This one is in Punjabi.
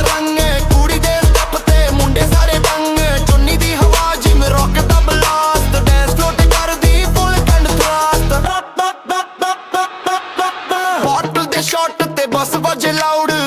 ਰੰਗ ਕੁੜੀ ਦੇ ਮੁੰਡੇ ਸਾਰੇ ਬੰਗ ਚੁੰਨੀ ਦੀ ਹਵਾ ਜਿਵੇਂ ਰੌਕਟ ਦਾ ਬਲਾਸਟ ਡੈਂਸ ਫਲੋਰ ਤੇ ਬਸ ਵਜੇ ਲਾਊਡ